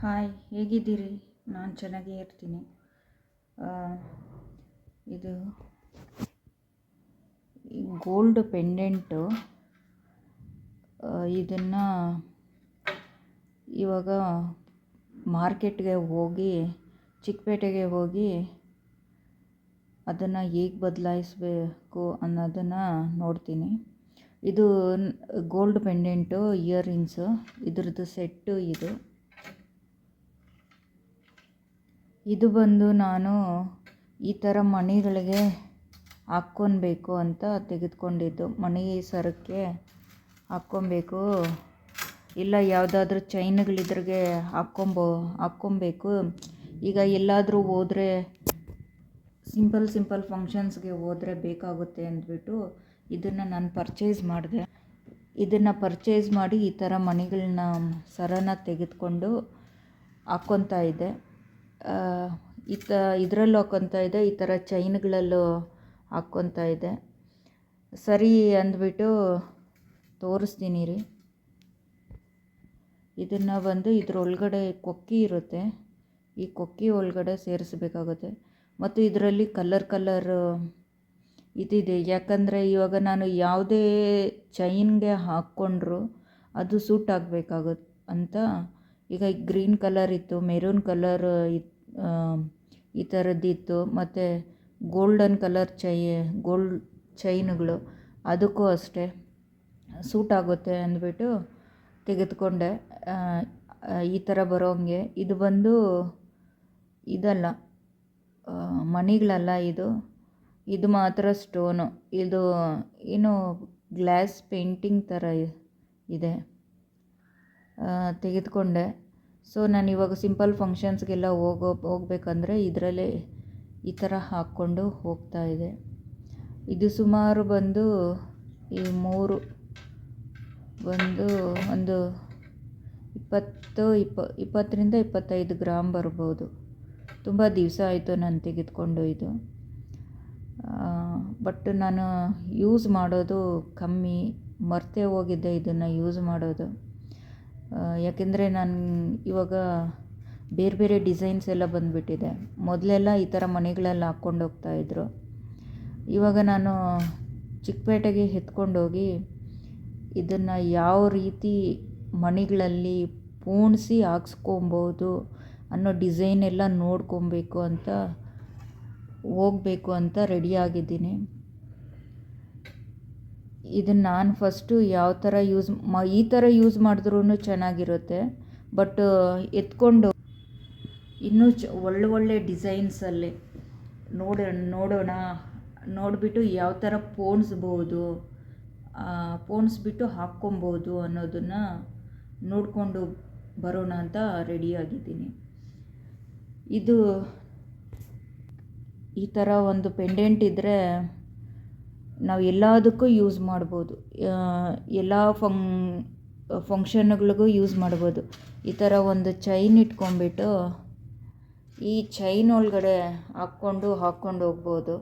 Hi, ಹೇಗಿದ್ದೀರಿ? ನಾನು ಚೆನ್ನಾಗೇ ಇರ್ತೀನಿ. ಇದು ಗೋಲ್ಡ್ ಪೆಂಡೆಂಟು ಇದನ್ನು ಇವಾಗ ಮಾರ್ಕೆಟ್ಗೆ ಹೋಗಿ, ಚಿಕ್ಕಪೇಟೆಗೆ ಹೋಗಿ ಅದನ್ನು ಹೇಗೆ ಬದಲಾಯಿಸ್ಬೇಕು ಅನ್ನೋದನ್ನು ನೋಡ್ತೀನಿ. ಇದು ಗೋಲ್ಡ್ ಪೆಂಡೆಂಟು, ಇಯರಿಂಗ್ಸು, ಇದ್ರದ್ದು ಸೆಟ್ಟು ಇದು. ಇದು ಬಂದು ನಾನು ಈ ಥರ ಮಣಿಗಳಿಗೆ ಹಾಕ್ಕೊಬೇಕು ಅಂತ ತೆಗೆದುಕೊಂಡಿದ್ದು. ಮಣಿ ಸರಕ್ಕೆ ಹಾಕ್ಕೊಬೇಕು ಇಲ್ಲ, ಯಾವುದಾದ್ರೂ ಚೈನ್ಗಳಿದ್ರಿಗೆ ಹಾಕ್ಕೊಂಬೋ ಹಾಕ್ಕೊಬೇಕು ಈಗ ಎಲ್ಲಾದರೂ ಹೋದರೆ, ಸಿಂಪಲ್ ಸಿಂಪಲ್ ಫಂಕ್ಷನ್ಸ್ಗೆ ಹೋದರೆ ಬೇಕಾಗುತ್ತೆ ಅಂದ್ಬಿಟ್ಟು ಇದನ್ನು ನಾನು ಪರ್ಚೇಸ್ ಮಾಡಿದೆ. ಇದನ್ನು ಪರ್ಚೇಸ್ ಮಾಡಿ ಈ ಥರ ಮಣಿಗಳನ್ನ ಸರನ ತೆಗೆದುಕೊಂಡು ಹಾಕ್ಕೊತಾ ಇದ್ದೆ. ಆ, ಈ ತ ಇದರಲ್ಲೂ ಹಾಕ್ಕೊತಾ ಇದೆ ಈ ಥರ ಚೈನ್ಗಳಲ್ಲೂ ಹಾಕ್ಕೊತಾ ಇದೆ. ಸರಿ ಅಂದ್ಬಿಟ್ಟು ತೋರಿಸ್ತೀನಿ ರೀ. ಇದನ್ನು ಬಂದು ಇದ್ರೊಳಗಡೆ ಕೊಕ್ಕಿ ಇರುತ್ತೆ. ಈ ಕೊಕ್ಕಿ ಒಳಗಡೆ ಸೇರಿಸ್ಬೇಕಾಗುತ್ತೆ. ಮತ್ತು ಇದರಲ್ಲಿ ಕಲರ್ ಕಲರ್ ಇದಿದೆ. ಯಾಕಂದರೆ ಇವಾಗ ನಾನು ಯಾವುದೇ ಚೈನ್ಗೆ ಹಾಕ್ಕೊಂಡ್ರು ಅದು ಸೂಟ್ ಆಗಬೇಕಾಗುತ್ತೆ ಅಂತ ಈಗ ಗ್ರೀನ್ ಕಲರ್ ಇತ್ತು, ಮೆರೂನ್ ಕಲರ್ ಈ ಥರದ್ದಿತ್ತು ಮತ್ತು ಗೋಲ್ಡನ್ ಕಲರ್ ಚೈ, ಗೋಲ್ಡ್ ಚೈನ್ಗಳು ಅದಕ್ಕೂ ಅಷ್ಟೇ. ಸೂಟ್ ಆಗುತ್ತೆ ಅಂದ್ಬಿಟ್ಟು ತೆಗೆದುಕೊಂಡೆ. ಈ ಥರ ಬರೋಂಗೆ ಇದು ಬಂದು ಇದಲ್ಲ ಮಣಿಗಳಲ್ಲ ಇದು. ಇದು ಮಾತ್ರ ಸ್ಟೋನು. ಇದು, ಏನು, ಗ್ಲಾಸ್ ಪೇಂಟಿಂಗ್ ಥರ ಇದೆ. ತೆಗೆದುಕೊಂಡೆ. ಸೊ ನಾನು ಇವಾಗ ಸಿಂಪಲ್ ಫಂಕ್ಷನ್ಸ್ಗೆಲ್ಲ ಹೋಗೋ, ಹೋಗಬೇಕಂದ್ರೆ ಇದರಲ್ಲೇ ಈ ಥರ ಹಾಕ್ಕೊಂಡು ಹೋಗ್ತಾ ಇದೆ. ಇದು ಸುಮಾರು ಬಂದು ಈ ಮೂರು, ಬಂದು ಒಂದು ಇಪ್ಪತ್ತು, ಇಪ್ಪ, ಇಪ್ಪತ್ತರಿಂದ ಇಪ್ಪತ್ತೈದು ಗ್ರಾಮ್ ಬರ್ಬೋದು. ತುಂಬ ದಿವಸ ಆಯಿತು ನಾನು ತೆಗೆದುಕೊಂಡು ಇದು. ಬಟ್ ನಾನು ಯೂಸ್ ಮಾಡೋದು ಕಮ್ಮಿ, ಮರ್ತೇ ಹೋಗಿದ್ದೆ ಇದನ್ನು ಯೂಸ್ ಮಾಡೋದು. ಯಾಕೆಂದರೆ ನಾನು ಇವಾಗ ಬೇರೆ ಬೇರೆ ಡಿಸೈನ್ಸ್ ಎಲ್ಲ ಬಂದುಬಿಟ್ಟಿದೆ. ಮೊದಲೆಲ್ಲ ಈ ಥರ ಮನೆಗಳೆಲ್ಲ ಹಾಕ್ಕೊಂಡು ಹೋಗ್ತಾಯಿದ್ರು ಇವಾಗ ನಾನು ಚಿಕ್ಕಪೇಟೆಗೆ ಎತ್ಕೊಂಡೋಗಿ ಇದನ್ನು ಯಾವ ರೀತಿ ಮನೆಗಳಲ್ಲಿ ಪೋಣಿಸಿ ಹಾಕ್ಸ್ಕೊಬೋದು ಅನ್ನೋ ಡಿಸೈನ್ ಎಲ್ಲ ನೋಡ್ಕೊಬೇಕು ಅಂತ ಹೋಗಬೇಕು ಅಂತ ರೆಡಿಯಾಗಿದ್ದೀನಿ ಇದನ್ನು ನಾನು ಫಸ್ಟು ಯಾವ ಥರ ಯೂಸ್ ಮ, ಈ ಥರ ಯೂಸ್ ಮಾಡಿದ್ರೂ ಚೆನ್ನಾಗಿರುತ್ತೆ. ಬಟ್ ಎತ್ಕೊಂಡು ಇನ್ನೂ ಚ, ಒಳ್ಳೆ ಒಳ್ಳೆ ಡಿಸೈನ್ಸಲ್ಲಿ ನೋಡ, ನೋಡೋಣ, ನೋಡಿಬಿಟ್ಟು ಯಾವ ಥರ ಪೋಣಿಸ್ಬೋದು ಪೋಣಿಸ್ಬಿಟ್ಟು ಹಾಕ್ಕೊಬೋದು ಅನ್ನೋದನ್ನು ನೋಡಿಕೊಂಡು ಬರೋಣ ಅಂತ ರೆಡಿಯಾಗಿದ್ದೀನಿ ಇದು ಈ ಥರ ಒಂದು ಪೆಂಡೆಂಟ್ ಇದ್ದರೆ ನಾವು ಎಲ್ಲದಕ್ಕೂ ಯೂಸ್ ಮಾಡ್ಬೋದು. ಎಲ್ಲ ಫಂ ಫಂಕ್ಷನ್ಗಳಿಗೂ ಯೂಸ್ ಮಾಡ್ಬೋದು. ಈ ಥರ ಒಂದು ಚೈನ್ ಇಟ್ಕೊಂಡ್ಬಿಟ್ಟು ಈ ಚೈನ್ ಒಳಗಡೆ ಹಾಕ್ಕೊಂಡು ಹಾಕ್ಕೊಂಡು ಹೋಗ್ಬೋದು.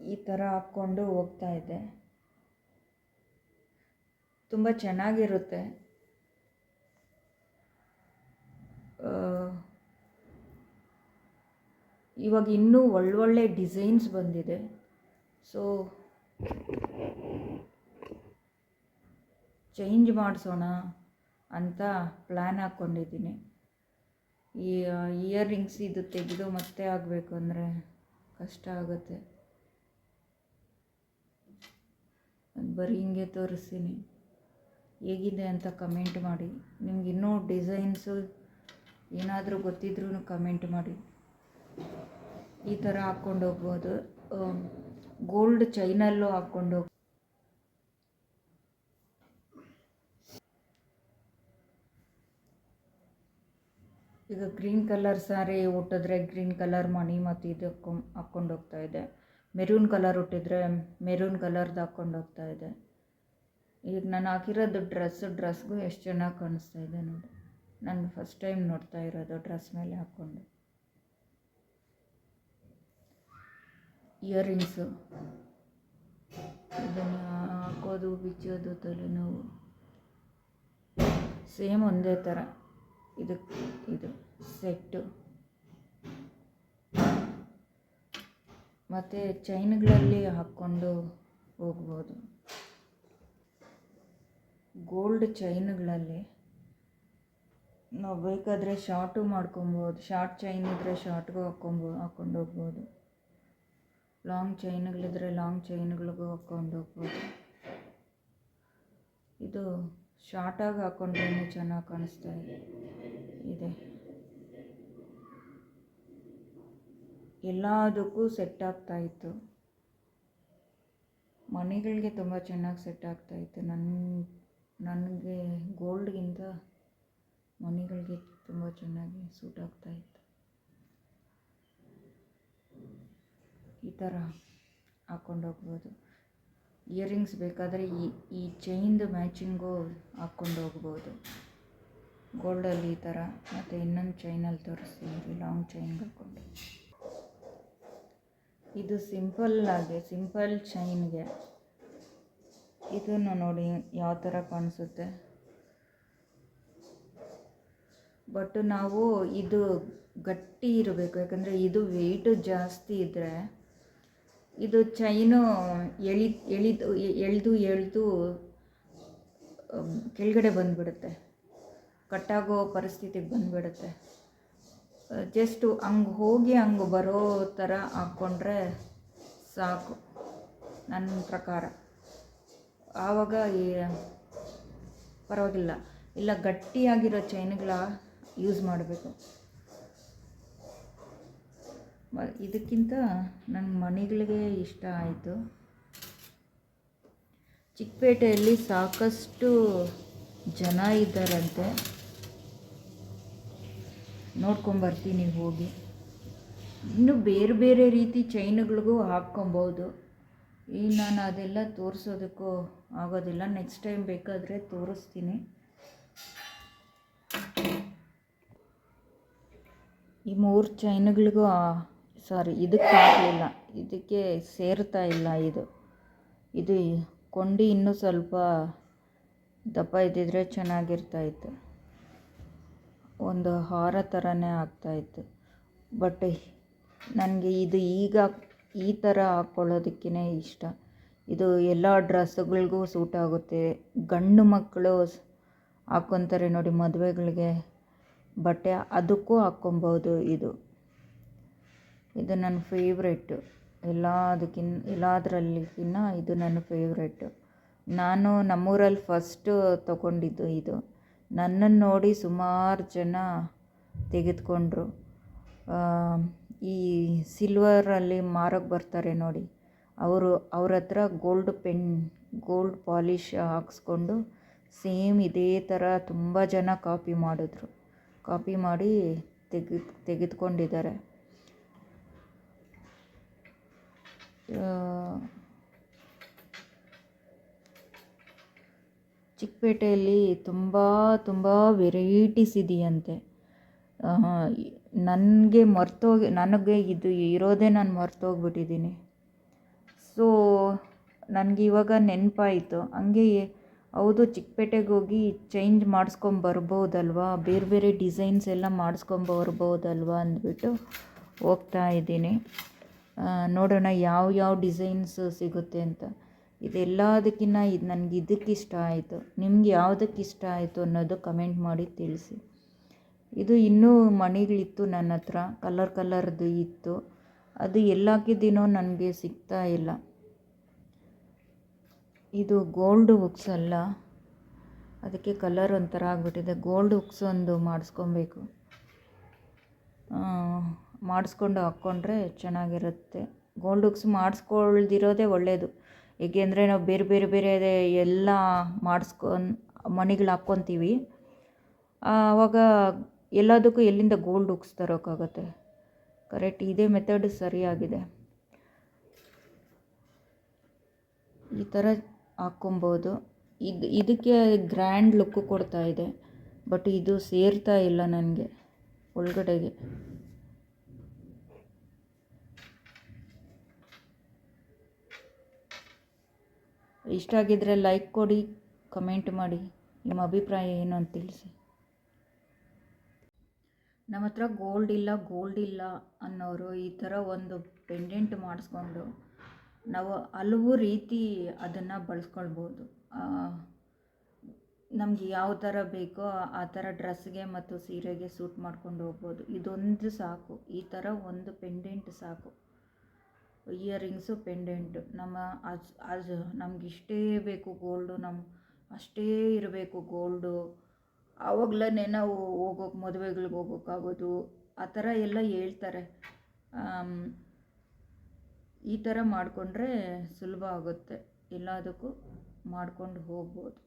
ಈ ಥರ ಹಾಕ್ಕೊಂಡು ಹೋಗ್ತಾ ಇದೆ. ತುಂಬ ಚೆನ್ನಾಗಿರುತ್ತೆ. ಇವಾಗ ಇನ್ನೂ ಒಳ್ಳೊಳ್ಳೆ ಡಿಸೈನ್ಸ್ ಬಂದಿದೆ. ಸೊ ಚೇಂಜ್ ಮಾಡಿಸೋಣ ಅಂತ ಪ್ಲ್ಯಾನ್ ಹಾಕ್ಕೊಂಡಿದ್ದೀನಿ ಈ ಇಯರ್ ರಿಂಗ್ಸ್ ಇದು ತೆಗೆದು ಮತ್ತೆ ಆಗಬೇಕು ಅಂದರೆ ಕಷ್ಟ ಆಗುತ್ತೆ. ಬರೀ ಹಿಂಗೆ ತೋರಿಸ್ತೀನಿ. ಹೇಗಿದೆ ಅಂತ ಕಮೆಂಟ್ ಮಾಡಿ. ನಿಮ್ಗೆ ಇನ್ನೂ ಡಿಸೈನ್ಸು ಏನಾದರೂ ಗೊತ್ತಿದ್ರೂ ಕಮೆಂಟ್ ಮಾಡಿ. ಈ ಥರ ಹಾಕ್ಕೊಂಡು ಹೋಗ್ಬೋದು. ಗೋಲ್ಡ್ ಚೈನಲ್ಲೂ ಹಾಕ್ಕೊಂಡು ಹೋಗ್ ಈಗ ಗ್ರೀನ್ ಕಲರ್ ಸ್ಯಾರಿ ಉಟ್ಟಿದ್ರೆ ಗ್ರೀನ್ ಕಲರ್ ಮಣಿ ಮತ್ತು ಇದು ಹಾಕ್ಕೊಂಡ್ ಹಾಕ್ಕೊಂಡು ಹೋಗ್ತಾ ಇದೆ. ಮೆರೂನ್ ಕಲರ್ ಉಟ್ಟಿದ್ರೆ ಮೆರೂನ್ ಕಲರ್ದು ಹಾಕ್ಕೊಂಡು ಹೋಗ್ತಾ ಇದೆ. ಈಗ ನಾನು ಹಾಕಿರೋದು ಡ್ರೆಸ್ ಡ್ರೆಸ್ಗೂ ಎಷ್ಟು ಚೆನ್ನಾಗಿ ಕಾಣಿಸ್ತಾ ಇದೆ ನೋಡಿ. ನಾನು ಫಸ್ಟ್ ಟೈಮ್ ನೋಡ್ತಾ ಇರೋದು ಡ್ರೆಸ್ ಮೇಲೆ ಹಾಕ್ಕೊಂಡು ಇಯರಿಂಗ್ಸು. ಇದನ್ನು ಹಾಕೋದು, ಬಿಚ್ಚೋದು, ತಲೆನೋವು. ಸೇಮ್ ಒಂದೇ ಥರ. ಇದು ಇದು ಸೆಟ್ಟು. ಮತ್ತು ಚೈನ್ಗಳಲ್ಲಿ ಹಾಕ್ಕೊಂಡು ಹೋಗ್ಬೋದು. ಗೋಲ್ಡ್ ಚೈನ್ಗಳಲ್ಲಿ ನಾವು ಬೇಕಾದರೆ ಶಾರ್ಟು ಮಾಡ್ಕೊಬೋದು. ಶಾರ್ಟ್ ಚೈನ್ ಇದ್ದರೆ ಶಾರ್ಟ್ಗೂ ಹಾಕ್ಕೊಂಬೋ ಹಾಕ್ಕೊಂಡು ಹೋಗ್ಬೋದು ಲಾಂಗ್ ಚೈನ್ಗಳಿದ್ರೆ ಲಾಂಗ್ ಚೈನ್ಗಳಿಗೂ ಹಾಕ್ಕೊಂಡು ಹೋಗ್ಬೋದು. ಇದು ಶಾರ್ಟಾಗಿ ಹಾಕೊಂಡ್ರೂ ಚೆನ್ನಾಗಿ ಕಾಣಿಸ್ತಾ ಇದೆ. ಎಲ್ಲದಕ್ಕೂ ಸೆಟ್ ಆಗ್ತಾ ಇತ್ತು. ಮಣಿಗಳಿಗೆ ತುಂಬ ಚೆನ್ನಾಗಿ ಸೆಟ್ ಆಗ್ತಾ ಇತ್ತು. ನನ್ನ ನನಗೆ ಗೋಲ್ಡ್ಗಿಂತ ಮನೆಗಳಿಗೆ ತುಂಬ ಚೆನ್ನಾಗಿ ಸೂಟ್ ಆಗ್ತಾ ಇತ್ತು ಈ ಥರ ಹಾಕ್ಕೊಂಡು ಹೋಗ್ಬೋದು. ಇಯರಿಂಗ್ಸ್ ಬೇಕಾದರೆ ಈ ಈ ಚೈನ್ದು ಮ್ಯಾಚಿಂಗು ಹಾಕ್ಕೊಂಡು ಹೋಗ್ಬೋದು. ಗೋಲ್ಡಲ್ಲಿ ಈ ಥರ, ಮತ್ತು ಇನ್ನೊಂದು ಚೈನಲ್ಲಿ ತೋರಿಸ್ತೀನಿ ಲಾಂಗ್ ಚೈನ್ಗೆ ಹಾಕ್ಕೊಂಡು ಇದು ಸಿಂಪಲ್ ಆಗಿ ಸಿಂಪಲ್ ಚೈನ್ಗೆ ಇದನ್ನು ನೋಡಿ ಯಾವ ಥರ ಕಾಣಿಸುತ್ತೆ. ಬಟ್ ನಾವು ಇದು ಗಟ್ಟಿ ಇರಬೇಕು, ಯಾಕಂದರೆ ಇದು ವೆಯ್ಟು ಜಾಸ್ತಿ ಇದ್ದರೆ ಇದು ಚೈನು ಎಳಿ, ಎಳಿದು ಎಳೆದು ಎಳೆದು ಕೆಳಗಡೆ ಬಂದುಬಿಡುತ್ತೆ. ಕಟ್ಟಾಗೋ ಪರಿಸ್ಥಿತಿಗೆ ಬಂದುಬಿಡುತ್ತೆ. ಜಸ್ಟು ಹಂಗೆ ಹೋಗಿ ಹಂಗೆ ಬರೋ ಥರ ಹಾಕ್ಕೊಂಡ್ರೆ ಸಾಕು ನನ್ನ ಪ್ರಕಾರ. ಆವಾಗ ಈ, ಪರವಾಗಿಲ್ಲ. ಇಲ್ಲ, ಗಟ್ಟಿಯಾಗಿರೋ ಚೈನ್ಗಳ ಯೂಸ್ ಮಾಡಬೇಕು. ಇದಕ್ಕಿಂತ ನನ್ನ ಮನೆಗಳಿಗೆ ಇಷ್ಟ ಆಯಿತು. ಚಿಕ್ಕಪೇಟೆಯಲ್ಲಿ ಸಾಕಷ್ಟು ಜನ ಇದ್ದಾರಂತೆ. ನೋಡ್ಕೊಂಬರ್ತೀನಿ ಹೋಗಿ. ಇನ್ನು ಬೇರೆ ಬೇರೆ ರೀತಿ ಚೈನ್ಗಳಿಗೂ ಹಾಕ್ಕೊಬೋದು. ಈ ನಾನು ಅದೆಲ್ಲ ತೋರಿಸೋದಕ್ಕೂ ಆಗೋದಿಲ್ಲ. ನೆಕ್ಸ್ಟ್ ಟೈಮ್ ಬೇಕಾದರೆ ತೋರಿಸ್ತೀನಿ. ಈ ಮೂರು ಚೈನ್ಗಳಿಗೂ ಸಾರಿ ಇದಕ್ಕೆ ಆಗಲಿಲ್ಲ ಇದಕ್ಕೆ ಸೇರ್ತಾ ಇಲ್ಲ ಇದು. ಇದು ಕೊಂಡಿ ಇನ್ನೂ ಸ್ವಲ್ಪ ದಪ್ಪ ಇದ್ದಿದ್ರೆ ಚೆನ್ನಾಗಿರ್ತಾಯಿತ್ತು. ಒಂದು ಹಾರ ಥರನೇ ಆಗ್ತಾಯಿತ್ತು. ಬಟ್ ನನಗೆ ಇದು ಈಗ ಈ ಥರ ಹಾಕ್ಕೊಳ್ಳೋದಕ್ಕೇ ಇಷ್ಟ. ಇದು ಎಲ್ಲ ಡ್ರೆಸ್ಗಳಿಗೂ ಸೂಟ್ ಆಗುತ್ತೆ. ಗಂಡು ಮಕ್ಕಳು ಹಾಕ್ಕೊತಾರೆ ನೋಡಿ ಮದುವೆಗಳಿಗೆ. ಬಟ್ಟೆ ಅದಕ್ಕೂ ಹಾಕ್ಕೊಬೋದು ಇದು. ಇದು ನನ್ನ ಫೇವ್ರೇಟು ಎಲ್ಲದಕ್ಕಿನ್ನ ಎಲ್ಲದರಲ್ಲಿಗಿನ್ನ ಇದು ನನ್ನ ಫೇವ್ರೇಟು ನಾನು ನಮ್ಮೂರಲ್ಲಿ ಫಸ್ಟು ತಗೊಂಡಿದ್ದು ಇದು. ನನ್ನನ್ನು ನೋಡಿ ಸುಮಾರು ಜನ ತೆಗೆದುಕೊಂಡ್ರು. ಈ ಸಿಲ್ವರಲ್ಲಿ ಮಾರೋಕ್ಕೆ ಬರ್ತಾರೆ ನೋಡಿ. ಅವರು ಅವ್ರ ಹತ್ರ ಗೋಲ್ಡ್ ಪೆನ್ ಗೋಲ್ಡ್ ಪಾಲಿಷ್ ಹಾಕ್ಸ್ಕೊಂಡು ಸೇಮ್ ಇದೇ ಥರ ತುಂಬ ಜನ ಕಾಪಿ ಮಾಡಿದ್ರು. ಕಾಪಿ ಮಾಡಿ ತೆಗೆದು, ತೆಗೆದುಕೊಂಡಿದ್ದಾರೆ. ಚಿಕ್ಕಪೇಟೆಯಲ್ಲಿ ತುಂಬ ತುಂಬ ವೆರೈಟೀಸ್ ಇದೆಯಂತೆ. ನನಗೆ ಮರ್ತೋಗಿ, ನನಗೆ ಇದು ಇರೋದೇ ನಾನು ಮರ್ತೋಗ್ಬಿಟ್ಟಿದ್ದೀನಿ. ಸೊ, ನನಗೆ ಇವಾಗ ನೆನಪಾಯಿತು. ಹಂಗೆ ಹೌದು, ಚಿಕ್ಕಪೇಟೆಗೆ ಹೋಗಿ ಚೇಂಜ್ ಮಾಡಿಸ್ಕೊಂಬರ್ಬೋದಲ್ವಾ ಬೇರೆ ಬೇರೆ ಡಿಸೈನ್ಸ್ ಎಲ್ಲ ಮಾಡಿಸ್ಕೊಂಬರ್ಬೋದಲ್ವಾ ಅಂದ್ಬಿಟ್ಟು ಹೋಗ್ತಾ ಇದ್ದೀನಿ. ನೋಡೋಣ ಯಾವ ಯಾವ ಡಿಸೈನ್ಸ್ ಸಿಗುತ್ತೆ ಅಂತ. ಇದೆಲ್ಲದಕ್ಕಿಂತ ಇದು ನನಗೆ ಇದಕ್ಕೆ ಇಷ್ಟ ಆಯಿತು. ನಿಮ್ಗೆ ಯಾವುದಕ್ಕೆ ಇಷ್ಟ ಆಯಿತು ಅನ್ನೋದು ಕಮೆಂಟ್ ಮಾಡಿ ತಿಳಿಸಿ. ಇದು ಇನ್ನೂ ಮಣಿಗಳಿತ್ತು ನನ್ನ ಹತ್ರ. ಕಲರ್ ಕಲರ್ದು ಇತ್ತು. ಅದು ಎಲ್ಲಾಕಿದ್ದೀನೋ ನನಗೆ ಸಿಗ್ತಾ ಇಲ್ಲ. ಇದು ಗೋಲ್ಡ್ ಹುಕ್ಸ್ ಅಲ್ಲ. ಅದಕ್ಕೆ ಕಲರ್ ಒಂಥರ ಆಗಿಬಿಟ್ಟಿದೆ. ಗೋಲ್ಡ್ ಹುಕ್ಸ್ ಒಂದು ಮಾಡಿಸ್ಕೊಬೇಕು. ಮಾಡಿಸ್ಕೊಂಡು ಹಾಕ್ಕೊಂಡ್ರೆ ಚೆನ್ನಾಗಿರುತ್ತೆ. ಗೋಲ್ಡ್ ಉಕ್ಸ್ ಮಾಡಿಸ್ಕೊಳ್ದಿರೋದೇ ಒಳ್ಳೆಯದು ಏಕೆಂದರೆ ನಾವು ಬೇರೆ ಬೇರೆ ಬೇರೆ ಎಲ್ಲ ಮಾಡಿಸ್ಕೊಂಡು ಮಣಿಗಳು ಹಾಕ್ಕೊತೀವಿ. ಆವಾಗ ಎಲ್ಲದಕ್ಕೂ ಎಲ್ಲಿಂದ ಗೋಲ್ಡ್ ಹುಕ್ಸ್ ತರೋಕ್ಕಾಗತ್ತೆ ಕರೆಕ್ಟ್ ಇದೇ ಮೆಥಡ್ ಸರಿಯಾಗಿದೆ. ಈ ಥರ ಹಾಕ್ಕೊಬೋದು. ಇದು, ಇದಕ್ಕೆ ಗ್ರ್ಯಾಂಡ್ ಲುಕ್ಕು ಕೊಡ್ತಾ ಇದೆ. ಬಟ್ ಇದು ಸೇರ್ತಾ ಇಲ್ಲ ನನಗೆ, ಒಳಗಡೆಗೆ. ಇಷ್ಟ ಆಗಿದ್ದರೆ ಲೈಕ್ ಕೊಡಿ ಕಮೆಂಟ್ ಮಾಡಿ. ನಿಮ್ಮ ಅಭಿಪ್ರಾಯ ಏನು ಅಂತ ತಿಳಿಸಿ. ನಮ್ಮ ಹತ್ರ ಗೋಲ್ಡ್ ಇಲ್ಲ ಗೋಲ್ಡ್ ಇಲ್ಲ ಅನ್ನೋರು ಈ ಥರ ಒಂದು ಪೆಂಡೆಂಟ್ ಮಾಡಿಸ್ಕೊಂಡು ನಾವು ಹಲವು ರೀತಿ ಅದನ್ನು ಬಳಸ್ಕೊಳ್ಬೋದು. ನಮ್ಗೆ ಯಾವ ಥರ ಬೇಕೋ ಆ ಥರ ಡ್ರೆಸ್ಗೆ ಮತ್ತು ಸೀರೆಗೆ ಸೂಟ್ ಮಾಡ್ಕೊಂಡು ಹೋಗ್ಬೋದು. ಇದೊಂದು ಸಾಕು. ಈ ಥರ ಒಂದು ಪೆಂಡೆಂಟ್ ಸಾಕು. Earrings pendant. ನಮ್ಮ ಅಜ್ ಅಜ್ ನಮ್ಗೆ ಇಷ್ಟೇ ಬೇಕು ಗೋಲ್ಡು ನಮ್ಮ ಅಷ್ಟೇ ಇರಬೇಕು ಗೋಲ್ಡು. ಆವಾಗಲೇ ನಾವು ಹೋಗೋಕೆ, ಮದುವೆಗಳಿಗೆ ಹೋಗೋಕ್ಕಾಗೋದು, ಆ ಥರ ಎಲ್ಲ ಹೇಳ್ತಾರೆ. ಈ ಥರ ಮಾಡಿಕೊಂಡ್ರೆ ಸುಲಭ ಆಗುತ್ತೆ. ಎಲ್ಲದಕ್ಕೂ ಮಾಡ್ಕೊಂಡು ಹೋಗ್ಬೋದು.